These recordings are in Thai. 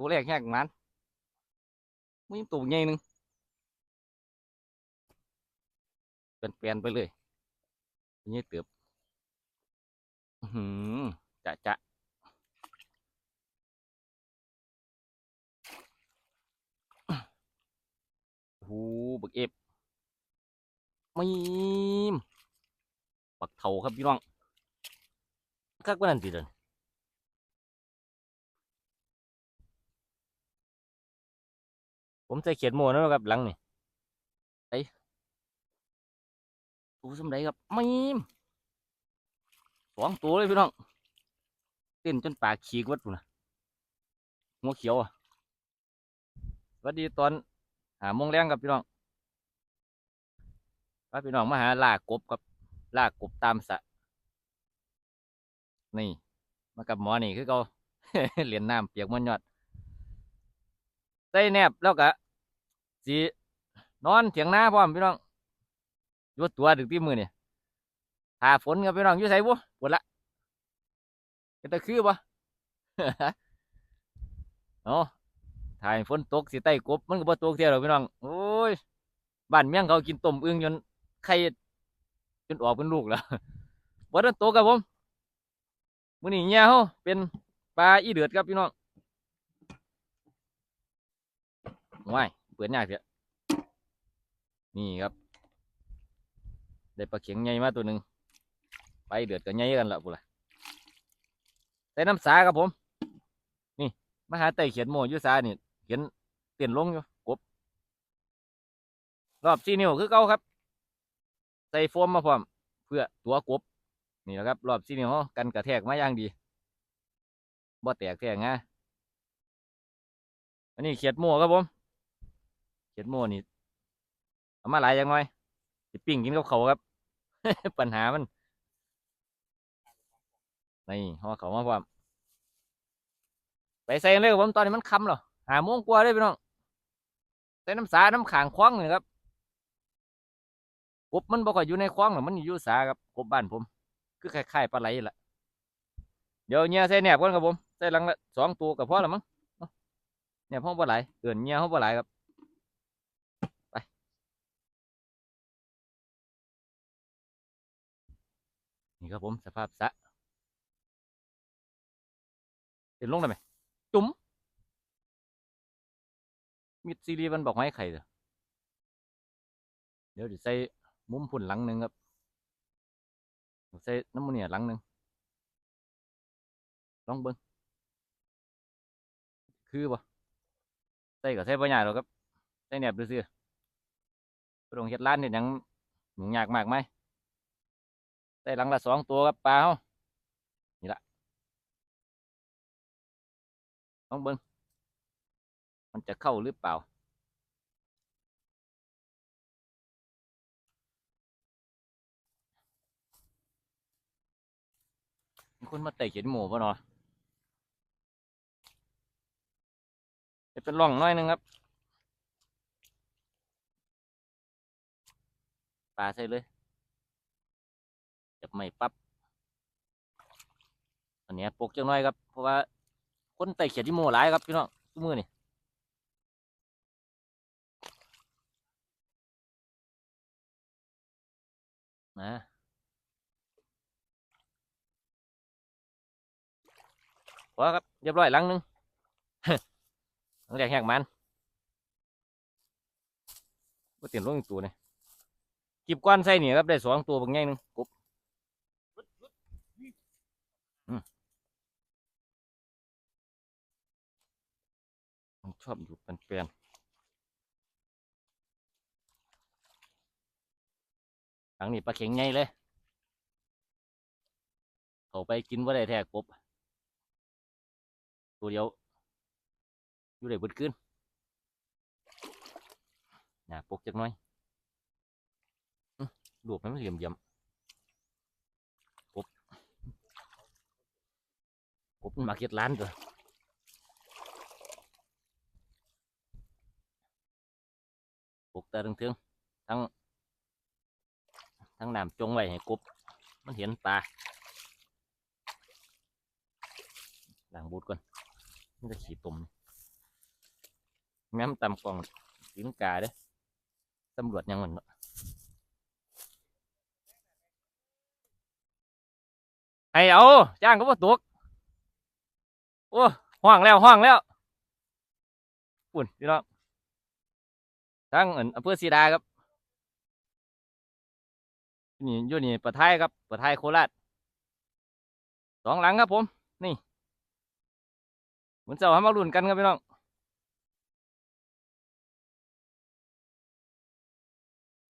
ตัวแรกแยกมันมึงตัวใหญ่หนึ่งเปลี่ยนๆไปเลยนี่เติบหือจะจะโอ้โหบักเอฟม่มบักเถาครับพี่น้องคักว่านั่นสิเดิน ผมใส่เขียนโม่นะครับหลังนี่ไอ้ตัวสมไดครับไม่มสองตัวเลยพี่น้องเต้นจนปากฉีกวัดปุ่นนะหัวเขียวอะสวัสดีตอนหามงแรงครับพี่น้องพาพี่น้องมาหาลากกบครับลากกบตามสะ นี่ มากับหมอนี่คือเขาเหรียญน้ำเปียกมันยอด ใส่แนบแล้วก็สีนอนเถียงหน้าพร้อมพี่น้องยู่ตัวดึกที่มือเนี่ยถ้าฝนกับพี่น้องอยู่ใส่บุปวดละเป็นตะคือปะเนาะถ่ายฝนตกสิใต้กบมันก็บ่ตกเท่าหรอกพี่น้องโอ้ยบ้านเมี่ยงเขากินต้มอึ่งจนไข่จนออกเป็นลูกแล้วบ่ได้ตกครับผมมื้อนี้เนี่ยเฮาเป็นปลาอีเดือดครับพี่น้อง ว้ายเปิดยากเถอะนี่ครับ ได้ปลาเข็งใหญ่มาตัวหนึ่งไปเดือดก็ใหญ่กันละปุ๊ละใส่น้ำสาครับผม นี่มหาไต่เขียนโมยุสานี่เขียนเปลี่ยนลงอยู่กบรอบซีนิ้วคือเก่าครับ ใส่โฟมมาพร้อม เพื่อตัวกบนี่แหละครับรอบซีนิ้วกันกระแทกมาอย่างดีบ่แตกแทกงาอันนี้เขียดโม่ครับผม เขียดโมนี่เอามาหลายย่างหน่อยสิปิ้งกินกับเขาครับ ปัญหามันนี่ห่อเขามาพร้อมไปใส่กันเลยครับผมตอนนี้มันค่ำแล้วหาโมงกว่าเลยพี่น้องใส่น้ำสาน้ำขางคว้างเลยครับกบมันบอกว่าอยู่ในคว้างหรอมันอยู่สาครับกบบ้านผม คือคล้ายๆปลาไหลล่ะเดี๋ยวเนี่ยใส่แหนบก่อนครับผมใส่หลังละสองตัวกับพ่อล้วมั้งเนี่ยห้อปลาไหลเกินเนี่ยห้อปลาไหลครับ นี่ครับผมสภาพสะเห็นลงได้ไหมจุ๋มมิดซีรีส์มันบอกไม้ไข่เด้อเดี๋ยวจะใส่มุมพุ่นหลังหนึ่งครับใส่น้ำมันเนี่ยหลังหนึ่งลองเบิ้งคือบ่ใส่ก็ใส่บ่ยากหรอกครับใส่แหนบดูซิไปลงเฮ็ดร้านเนี่ยยังหนุงยากมากไหม ได้หลังละสองตัวครับปลาเฮานี่ละลองเบิ้งมันจะเข้าหรือเปล่า มีคนมาเตะเขียนหมูป่ะเนาะจะเป็นร่องน้อยหนึงครับ ปลาใส่เลย จับไม่ปั๊บอันนี้ยปกจังน้อยครับ เพราะว่าคนไต่เขียดที่โมหลายครับพี่น้องทุกมือนี่นะพอครับเรียบร้อยลังหนึงหลังแรกแหกมันก็เตียนลงอีกตัวนี่กิบก้อนใส่นี่ครับได้สองตัวบางแง่หนึงกบ ผมช อบอยู่เป็นเปลี่ยนครั้งนี้ปลาเข็งใหญ่เลย เขาไปกินว่าได้แท้กบตัวเดียวอยู่ได้บิดขึ้นอย่าปกจักหน้อยอื้อลวกให้มันเหลี่ยมเยี่ยมกบกบมันมาเก็ดร้านตัว ปลู กแต่ถึงๆทั้ง ทั้งน้ำจงไว้ให้กบมันเห็นปลาล้างบูดก่อนมันจะขี่ตุ่มแม่มตำกล่องสิงกาเด้ตำรวจยังเหมันเนาะให้เอาจ้างก็บ่ตกโอ้ห้องแล้วห้องแล้วปุ่นพี่น้อง ทั้งอำเภอศรีดาครับนี่อยู่นี่ประทายครับประทายโคราชสองหลังครับผม นี่เหมือนเจ้าให้มาลุ้นกันครับพี่น้อง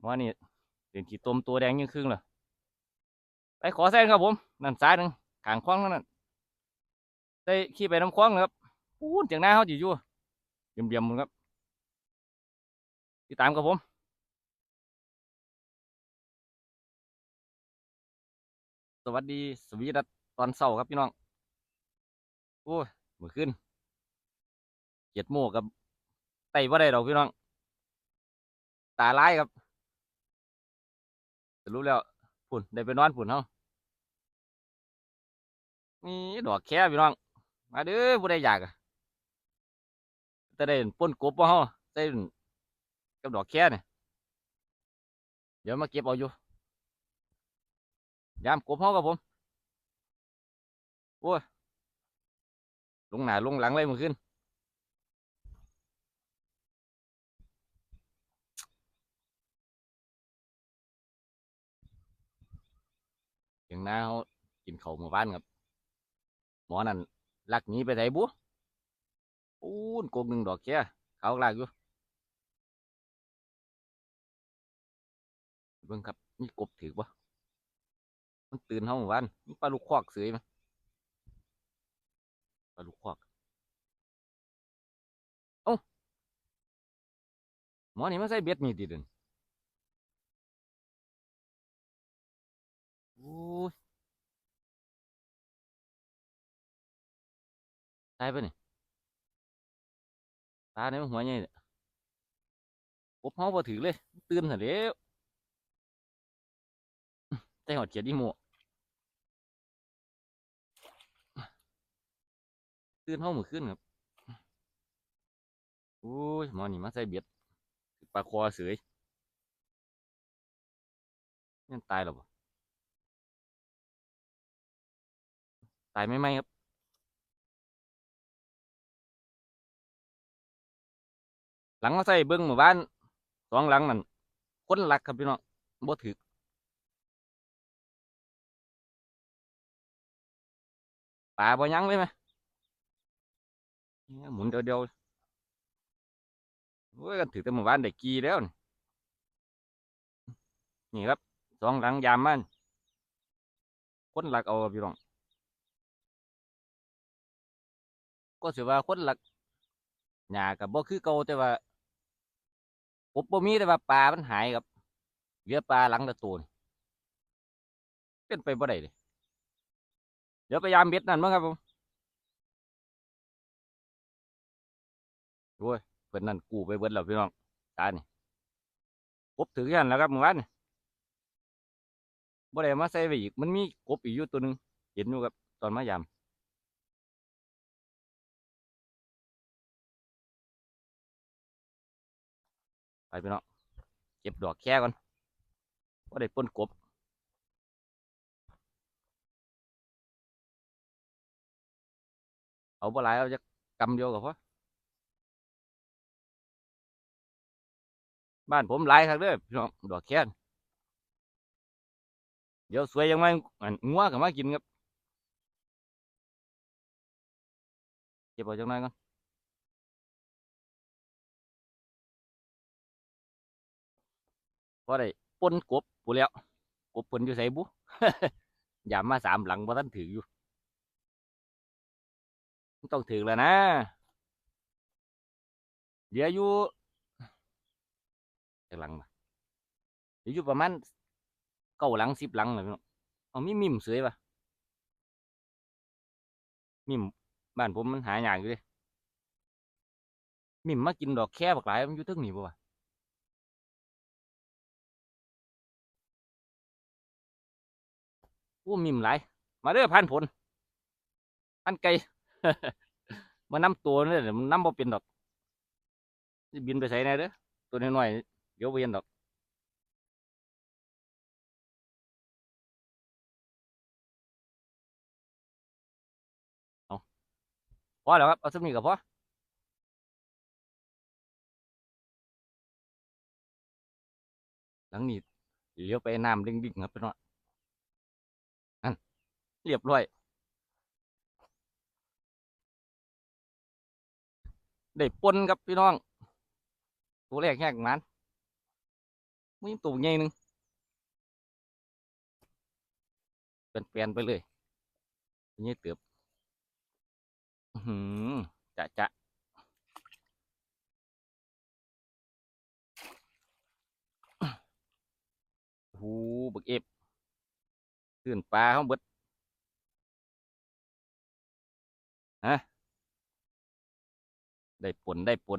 ว่านี่เด่นขี้ตมตัวแดงยิ่งครึ่งเลยไปขอแซงครับผมนั่นซ้ายหนึ่งขางคว้างนั่นได้ขี่ไปน้ำคว้างเลยครับปูนจากหน้าเขาจีอยู่เบี่ยมเบี่ยมๆมึงครับ ติดตามกับผมสวัสดีสวีดัตอนเช้าครับพี่น้องโอ้ยเมื่อคืนเจ็ดโมกับไต่ว่าได้ดอกพี่น้อง ตาลายครับรู้แล้วฝุ่นได้ไปนอนฝุ่นเฮานี่ดอกแค่พี่น้อง มาเด้อผู้ใดอยากจะได้ป่นกบบ่เฮาได้ กับดอกแค่เนี่ยเดี๋ยวมาเก็บเอาอยู่ยามกบเฮากับผมโอ้ยลงหนาลงหลังเลยเมื่อคืนเสียงน้าเขากินเขาวหมู่บ้านครับหมอนั่นลักหนีไปไหนบุปูนกกหนึ่งดอกแค่เขาลากอยู่ เบิ่งครับมีกบถือปะมันตื่นเขาหมู่บ้านมีปลาลูกคอกเสือยมั้ยปลาลูกคอกเอ้าหมอนี่มาใส่เบ็ดมีติเดินโอ้ยตายปะนี่ตาเนี่ยมันหัวใหญ่เนี่ยกบเฮาบ่ถือเลย ตื่นซะแล้ว แต่หอดเขียดอีหมูตื่นเฮามื้อคืนครับโอ้ยหมอนี่มาใส่เบ็ดปลาคอเสยยังตายหรอบ่ตายไม่ไหมครับ หลังมาใส่เบิ้งหมู่บ้านสองหลังนั่นคนรักครับพี่น้องบ่ถือ ปลาบ่ยั้งเลยไหมหมุนเดียวเดียวโอ้ยกันถือแต่หมู่บ้านได้กีแล้ว นี่ครับสองหลังยามมันคนรักเอาพี่น้องก็ถือว่าคนรักหญ้ากับบ่คือเก่าแต่ว่ากบบ่มีแต่ว่าปลามันหายครับเหลือปลาหลังละตัวนี่เป็นไปบ่ได้เลย เดี๋ยวพยายามเบ็ดนั่นมั้งครับผมโอ้ยเพิ่นนั่นกูไปเบิดแล้วพี่น้องตานี่กบถือกันแล้วครับเมื่อวานนี่บ่ได้มาใส่ไว้อีก มันมีกบอีกอยู่ตัวหนึง เห็นอยู่ครับตอนมายามไปพี่น้องเก็บดอกแค่ก่อนบ่ได้ปนกบ เอาบ่หลายเอาจะกำเดียวกับพ่อบ้านผมหลายครับเด้อพี่น้องดอกแค้นเดี๋ยวสวยยังไงอันงัวกับมากินครับเก็บเอาจังไหนก่อนพอได้ปนกบปูแล้วกบเพิ่นอยู่ไสบุอย่ามาสามหลังบ่ทันถืออยู่ ต้องถึงแล้วนะ เดี๋ยวอยู่จากหลังมาเดี๋ยวอยู่ประมาณเก้าหลังสิบหลังเลยพี่น้องเอามีมิมสวยปะมิมบ้านผมมันหายากอยู่เลยมิมมากินดอกแค่บักหลายมันอยู่ทึงนี่ปะวะโอ้มิมหลายมาเด้อพันผลพันไก่ มานน้ำตัวนี่เดี๋ยวมันน้ำบ่เป็นดอกบินไปใส่แน่เด้อตัวน้อยๆเดี๋ยวไปเห็นดอกเอาพอแล้วครับเอาสักนี้ก็พอหลังนี้เลี้ยวไปน้ำดิ่งๆครับพี่น้องนั่นเรียบร้อย ได้ปนครับพี่น้อง ตัวแรกแหกมันมีตัวใหญ่หนึ่งเป็นแปลนไปเลยนี่เติบหือจะจะโอ้โหบึกเอฟขึ้นปลาเขาเบิดฮะ ได้ผลได้ผล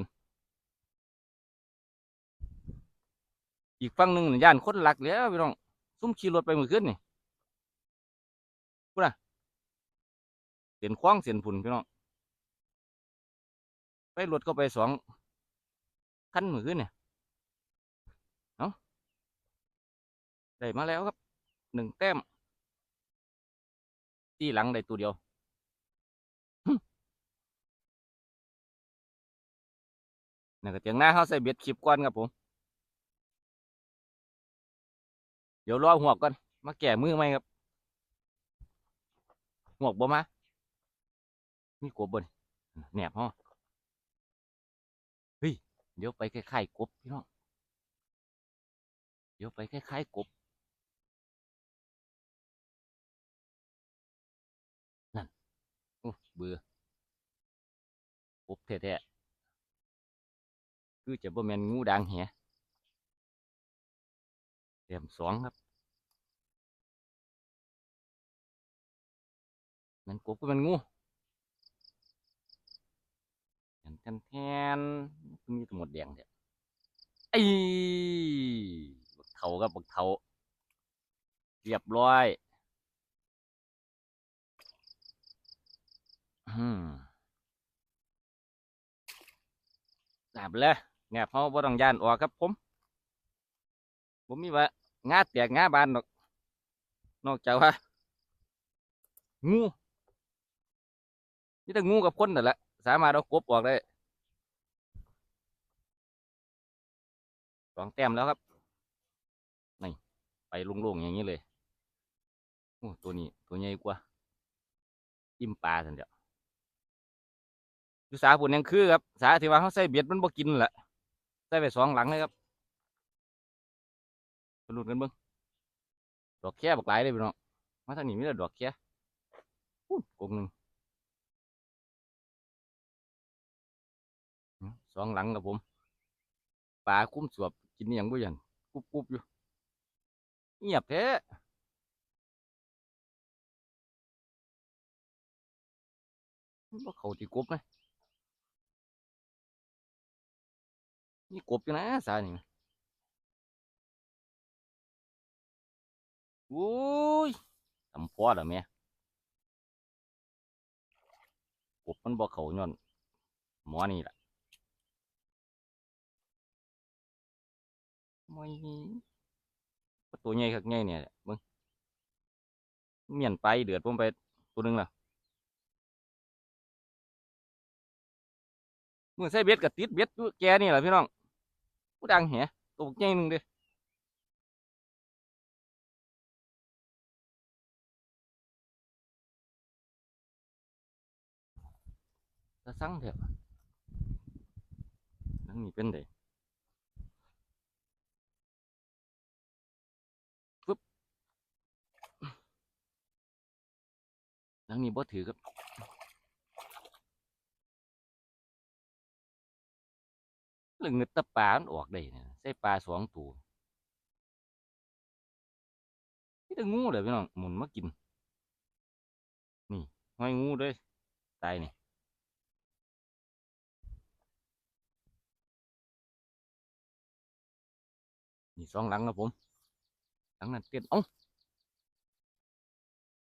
อีกฝั่งหนึ่งน่ะย่านคนหลักแล้วพี่น้อง ซุ่มขี่รถไปมื่อคืนนี่พูดนะเสียนคว้างเสียนผุนพี่น้อง ไปรถก็ไปสองคันมื่อคืนเนี่ยเอาะได้มาแล้วครับหนึ่งแต้ม ที่หลังได้ตัวเดียว นี่ก็เตียงหน้าเขาใส่เบ็ดคลิปก่อนครับผม เดี๋ยวรอหัวกก่อน มาแก่มือไหมครับหัวกบ่มามีกบบนแหนบฮะเฮ้ย เดี๋ยวไปคล้ายๆกบพี่น้อง เดี๋ยวไปคล้ายๆกบนั่นอ้เบื่อกบแท้ๆ คือจะบ่แมนงูด่างแหเต็มสองครับมันกบก็มันงูแทนแทนแทนมีแตัวหมดแดงเด้อไอ้บักเทาครับบักเทาเรียบร้อยอืมจับเลย แงบเขาบ่ต้องย่านออกครับผมผมมีว่างาแตกงาบานดอก นอกจากว่างูนี่แต่งูกับคนนั่นแหละสามารถเอากบออกได้สองแต้มแล้วครับนี่ไปลุงๆอย่างนี้เลยโอ้ตัวนี้ตัวใหญ่กว่าอิ่มปลาสันเดียวอยู่สาปุ่นยังคือครับ สาที่ว่าเขาใส่เบ็ดมันบ่กินแหละ ใส่ไปสองหลังเลยครับไปลุ้นกันเบิ่งดอกแค่บักหลายเลยพี่น้องมาทางนี้มีแต่ดอกแค่พูดกงหนึ่งสองหลังครับผมปลาคุ้มสวบกินอย่างบ่ยันกุบกุบอยู่เงียบแท้มันบ่เขาที่กบไหม นี่กบอยู่นะสานี่โอ้ยทำพอแล้วแม่กบมันบ่เขาย้อนหมอนี่แหละไม่ตัวใหญ่คักใหญ่เนี่ยแหละมึงเมียนไปเดือดผมไปตัวหนึงและมือใส่เบ็ดกับติดเบ็ดอยู่แกนี่แหละพี่น้อง กูดังแหตัวบักใหญ่หนึงเด้ตาสั่งเถอะนั่งนี่เป็นเด้ปึ๊บนั่งนี่บ่ถือครับ เรื่องเงึดแตะปลามันออกได้เนี่ยใส่ปลาสองตัวนี่แต่งูเลยพี่น้องหมุนมากิน นี่ห้อยงูเลยตายนี่นี่สองหลังครับผมหลังนั้นเตียนเอ้า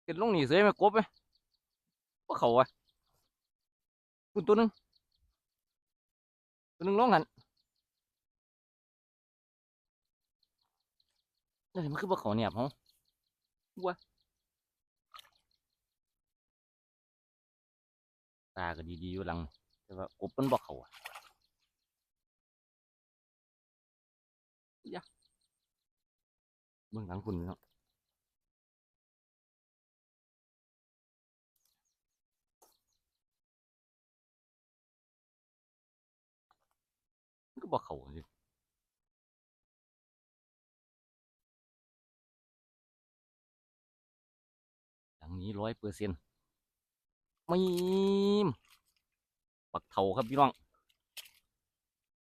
เตียนลงนี่เสียไหมกบไหมว่าเขาอะคุณตัวหนึงตัวหนึงลงหัน นี่มันคือบ่เขาเนี่ยบเฮาวัวตาก็ดีๆอยู่หลัง แต่ว่ากบมันบ่เขาอะยะเบื้องหลังคุณเนาะมันก็บ่เขาสิ หลังนี้ร้อยเปอร์เซ็นต์ไม่ปักเท่าครับพี่น้อง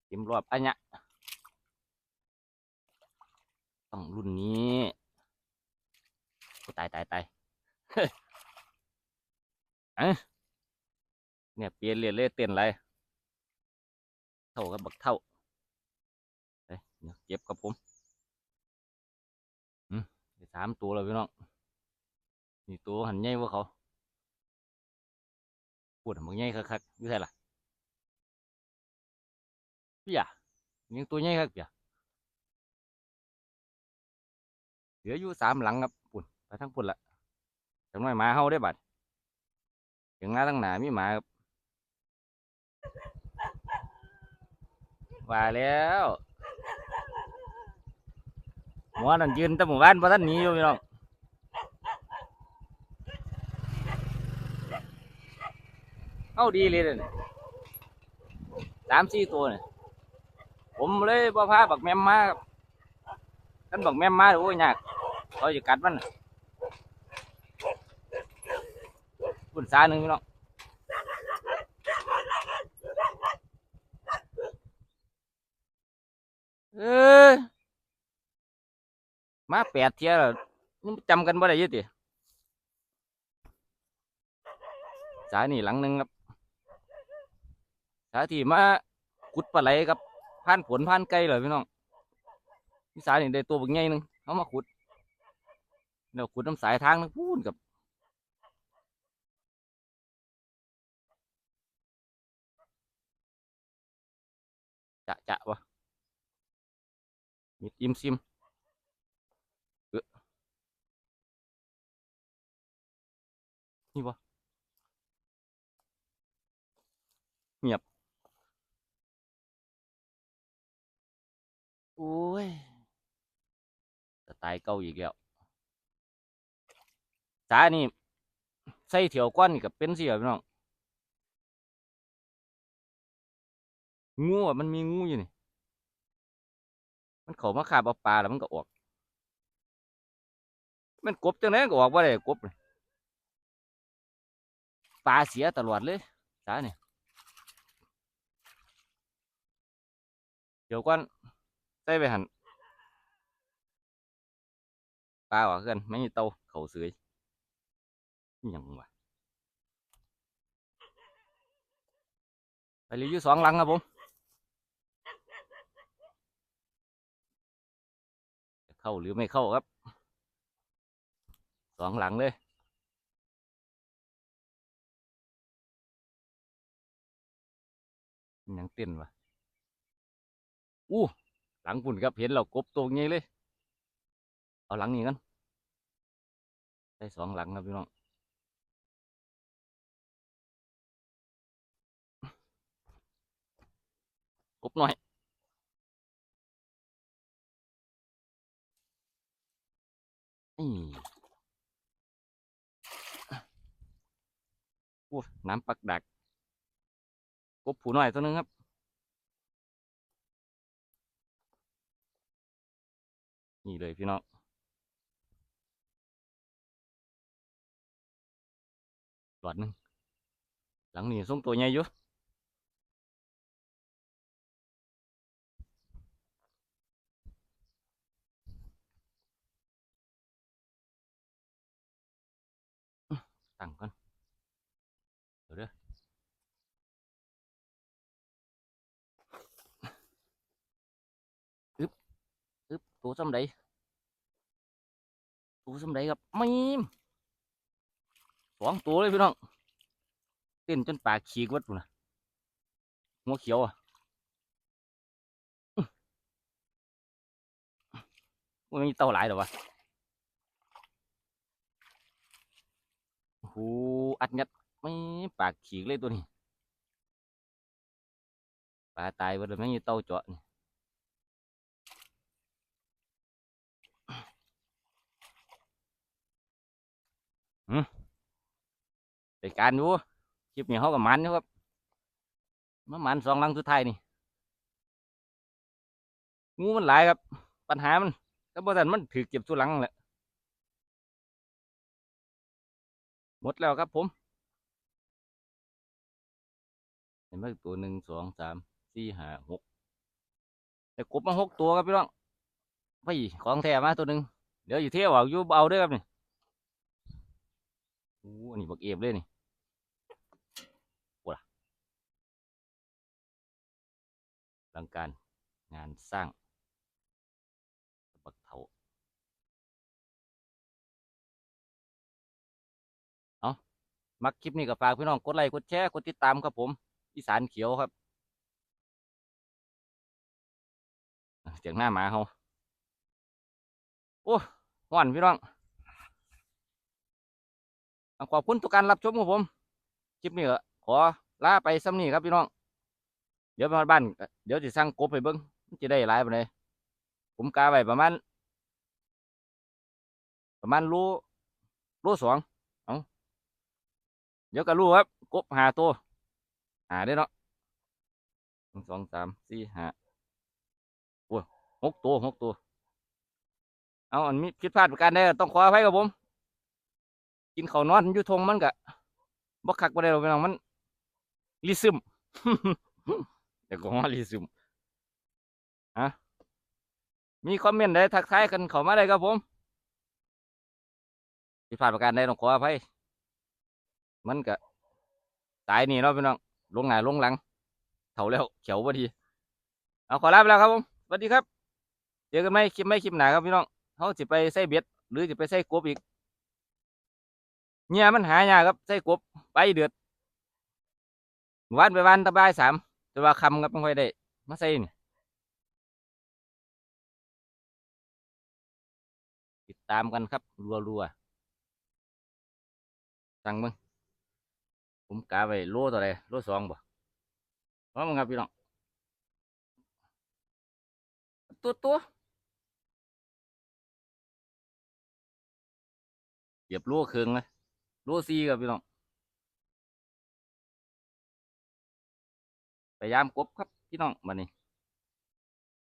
เต็มรอบอันเนี้ยต้องรุ่นนี้ตายตายตายเอ้ยเนี่ยเปลี่ยนเรียนเลยเต้นไรเท่ากับบักเท่าเอ้ยเดี๋ยวเก็บกับผมอืมสามตัวแล้วพี่น้อง นี่ตัวหันใหญ่กว่าเขาปวดมึงใหญ่คักๆอยู่ไสล่ะพี่อะยังตัวใหญ่คักเปียเหลืออยู่สามหลังครับปุ่นไปทั้งปุ่นละจังน้อยหมาเฮาได้บัดถึงหน้าตั้งหนามีหมาครับว่าแล้วหมอนั่นยืนแตะหมู่บ้านพระท่านหนีอยู่พี่น้อง เอาดีเลยเด้อนี่สามสี่ตัวเนี่ยผมเลยบ่พาบักแมมมาครับท่านบักแมมมาโอ้ยยากเขาจะกัดมันน่ะปุ่นซาหนึ่งพี่น้องเอ้ยมาแปดเทียแล้วยังจำกันบ่ได้อยี่ติสายนี่หลังหนึ่งครับ สาที่มาขุดปลาไหลครับผ่านผลผ่านไก่เลยพี่น้องที่สานี่ได้ตัวบักใหญ่หนึ่งเขามาขุดเดี๋ยวขุดน้ำสายทางนึงพูนกับจะจะวะมีติมซิมเออนี่วะเงียบ โอ้ยจะตายเก่าอีกแล้วสานี่ใส่เถียวก้อนนี่กับเป็นเสียพี่น้องงูอะมันมีงูอยู่นี่ มันเขามาคาบเอาปลาแล้วมันก็ออก มันกบจังไดก็ออกว่าได้กบปลาเสียตลอดเลยสานี่เดี๋ยวก่อน ใส่ไปหันปลาออกกันไม่มีเตาเขาเสือยอิหยังวะไปรีวิวสองหลังครับผมเข้าหรือไม่เข้าครับสองหลังเลยยังเต้นวะอู้ หลังปุ่นครับเห็นเรากบตัวงี้เลย เอาหลังนี้กันได้สองหลังครับพี่น้องกบหน่อยนี่โอ้น้ำปักดักกบผูหน่อยตัวนึงครับ นี่เลยพี่น้องหลอดหนึงหลังนี้ส่งตัวใหญ่อยู่ตั้งก่อนเดี๋ยวเด้ออึบ อึบตัวซ้ำใดตัวซ้ำใดครับไม่มสองตัวเลยพี่น้องเต้นจนปากฉีกวัดปุ่นนะหัวเขียวอะมันมีเต่าหลายเหรอวะโอ้โหอัดงัดไม่ปากฉีกเลยตัวนี้ปลาตายไปเลยไม่มีเต่าเจาะนี่ ไปการดูคลิปนี้เขากับมันอยู่ครับมามันสองลังสุดท้ายนี่งูมันหลายครับ ปัญหามันถ้าบ่ทันมันถือเก็บสุลังแหละหมดแล้วครับผม เห็นไหมตัวหนึ่งสองสามสี่ห้าหกแต่กบมาหกตัวครับพี่น้องพี่ของแท้มาตัวหนึ่งเดี๋ยวอยู่เที่ยวเอาอยู่เอาด้วยครับนี่ โอ้อันนี้บักเอฟเลยนี่ปวดลังการงานสร้าง บักเถาเอามักคลิปนี้ก็ฝากพี่น้อง กดไลค์ กดแชร์ กดติดตามครับผม อีสานเขียวครับเสียงหน้าหมาเขาโอ้หวานพี่น้อง ขอบคุณทุกการรับชมครับผมคลิปนี้ก็ขอลาไปซ้ำนี้ครับพี่น้อง เดี๋ยวมาบ้านเดี๋ยวจะสั่งกบไปเบิ้งจะได้หลายปานใดผมกาไว้ประมาณ ประมาณรูรูสองเอาเดี๋ยวก็รู้ครับ กบหาตัวหาได้เนาะหนึ่งสองสามสี่ห้าโอ้หกตัวหกตัว เอาอันมีผิดพลาดประการใดต้องขออภัยกับผม กินข้าวนอนอยู่ทงมันกะบ่คักบ่ได้หรอกพี่น้องมันลิซึมเดี๋ยวก็ว่าลิซึมฮะมีคอมเมนต์ใดทักทายกันเข้ามาได้ครับผมผิดพลาดประการใดต้องขออภัยมันก็ตายนี่เนาะพี่น้องลงหน้าลงหลังเถ่าแล้วเขียวพอดีเอาขอลาไปแล้วครับผมสวัสดีครับเจอกันไหมคลิปไม่คลิปหนาครับพี่น้องเขาจะไปใส่เบ็ดหรือจะไปใส่กบอีก เนี่ยมันหายากครับใส่กบไปเดือดวันไปวันตะบายสามแต่ว่าคำครับไม่ค่อยได้มาใส่นี่ติดตามกันครับ รัวๆสั่งมึงผมกาไว้โลต่อไรโลสองบ่พร้อมครับพี่น้องตัวตัวเหยียบโลครึ่งเลย โลสี่ครับพี่น้องพยายามกบครับพี่น้องมานี่